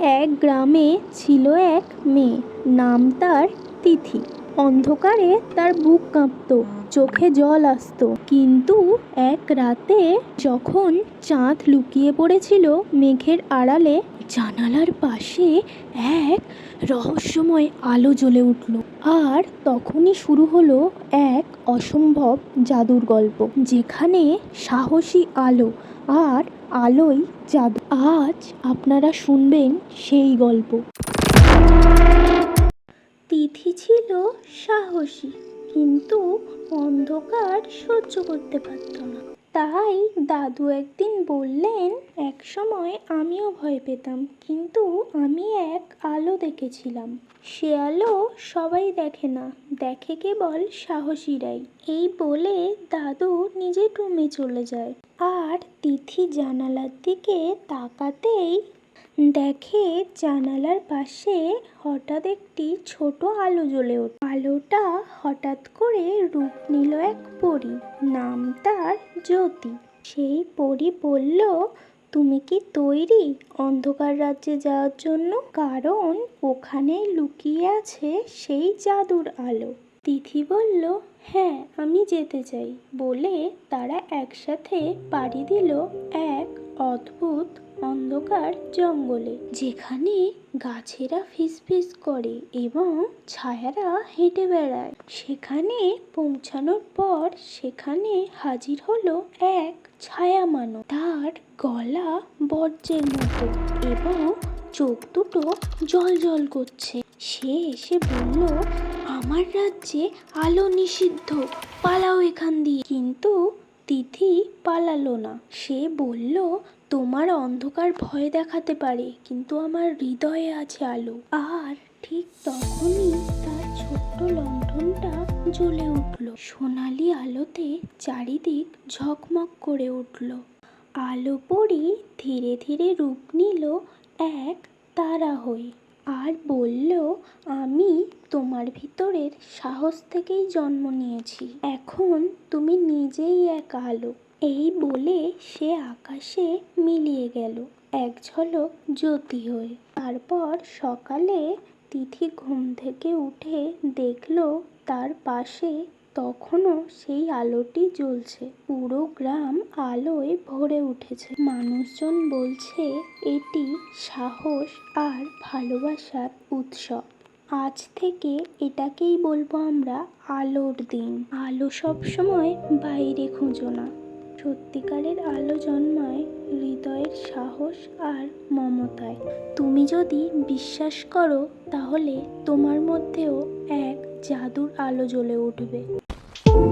এক গ্রামে ছিল এক মেয়ে। নাম তার তিথি। অন্ধকারে তার বুক কাঁপতো, চোখে জল আসতো। কিন্তু এক রাতে যখন চাঁদ লুকিয়ে পড়েছিল মেঘের আড়ালে, জানালার পাশে এক রহস্যময় আলো জ্বলে উঠল। আর তখনই শুরু হলো এক অসম্ভব জাদুর গল্প, যেখানে সাহসী আলো আর আলোই জাদু। আজ আপনারা শুনবেন সেই গল্প। তিথি ছিল সাহসী, কিন্তু অন্ধকার সহ্য করতে পারত না। তাই দাদু একদিন বললেন, এক সময় আমিও ভয় পেতাম, কিন্তু আমি এক আলো দেখেছিলাম। সে আলো সবাই দেখে না, দেখে কেবল সাহসীরাই। এই বলে দাদু নিজের রুমে চলে যায়। আর তিথি জানালার দিকে তাকাতেই দেখে জানালার পাশে হঠাৎ একটি ছোট আলো জ্বলে ওঠে। আলোটা হঠাৎ করে রূপ নিল এক পরী, নাম তার জ্যোতি। সেই পরী বলল, তুমি কি তৈরি অন্ধকার রাজ্যে যাওয়ার জন্য? কারণ ওখানে লুকিয়ে আছে সেই জাদুর আলো। তিথি বলল হ্যাঁ আমি যেতে চাই। বলে তারা একসাথে পাড়ি দিল এক অদ্ভুত অন্ধকার জঙ্গলে, যেখানে গাছেরা ফিসফিস করে এবং ছায়ারা হেঁটে বেড়ায়। সেখানে পৌঁছানোর পর সেখানে হাজির হলো এক ছায়া মানব তার গলা বজ্রের মতো এবং চোখ দুটো জল জল করছে। সে এসে বলল, আমার রাজ্যে আলো নিষিদ্ধ, পালাও এখান দিয়ে। কিন্তু তিথি পালালো না। সে বলল, তোমার অন্ধকার ভয় দেখাতে পারে, কিন্তু আমার হৃদয়ে আছে আলো। আর ঠিক তখনই তার ছোট্ট লণ্ঠনটা জ্বলে উঠল। সোনালি আলোতে চারিদিক ঝকমক করে উঠল। আলো পড়ি ধীরে ধীরে রূপ নিল এক তারা হয়ে। আর বলল, আমি তোমার ভিতরের সাহস থেকেই জন্ম নিয়েছি। এখন তুমি নিজেই এক আলো। এই বলে সে আকাশে মিলিয়ে গেল এক ঝলক জ্যোতি হয়ে। তারপর সকালে তিথি ঘুম থেকে উঠে দেখল তার পাশে তখনও সেই আলোটি জ্বলছে। পুরো গ্রাম আলোয় ভরে উঠেছে। মানুষজন বলছে, এটি সাহস আর ভালোবাসার উৎসব। আজ থেকে এটাকেই বলব আমরা আলোর দিন। আলো সব সময় বাইরে খুঁজো না। সত্যিকারের আলো জন্মায় হৃদয়ের সাহস আর মমতায়। তুমি যদি বিশ্বাস করো, তাহলে তোমার মধ্যেও এক জাদুর আলো জ্বলে উঠবে।